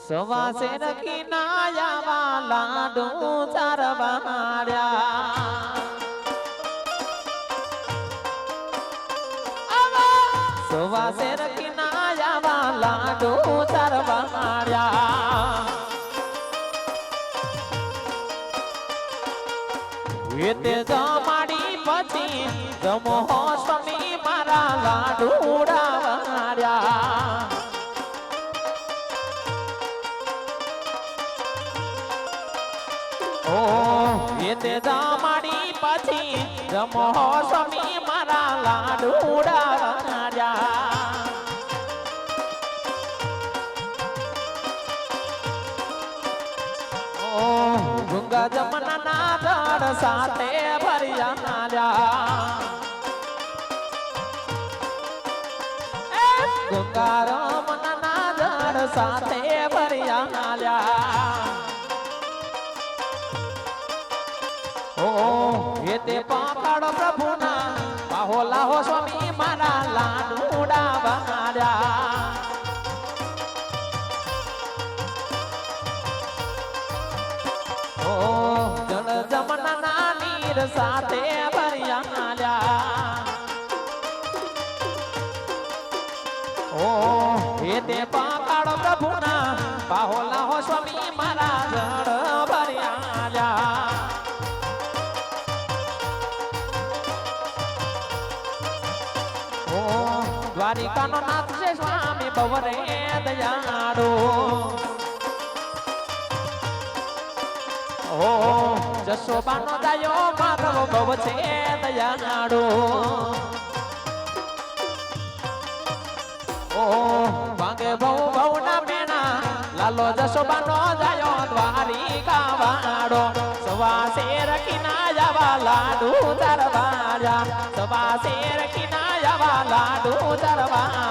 સવાસે રખી નાયાવા લાડુ ચારવાડ્યા સવાસે રખી નાયાવા લાડુ ચારવાડ્યા વેતે જમાડી પછી જમો સ્વામી મારા લાડુ ઓ વેતે જમાડી પછી જમો સ્વામી મારા લાડુ ઉડાવાડ્યા ઓ ગંગા જમના ના જળ સાથે ભર્યા ગંગા રમના ના જળ સાથે ભર્યા ઓ એ તે પાકડ પ્રભુના પાહો લાહો સ્વામી મારા લાડુડા બાર્યા ઓ, જળ જમના નીર સાથે ભર્યા ઓ, એ તે પાકાળ પ્રભુના પાહો લાહો સ્વામી મારા દ્વારિકાનો નાથ છે સ્વામી બવરે દયાળો. ઓ જસોબાનો દાયો માધવ ભવ છે દયાળો. ઓ, વાગે ભવ ભવ ના મેણા, લાલો જસોબાનો જાયો દ્વારિકા વાળો સવાસે રખીના જવા લાડુ તરવાજા સવાસે રખીના જવા લાડુ તરવા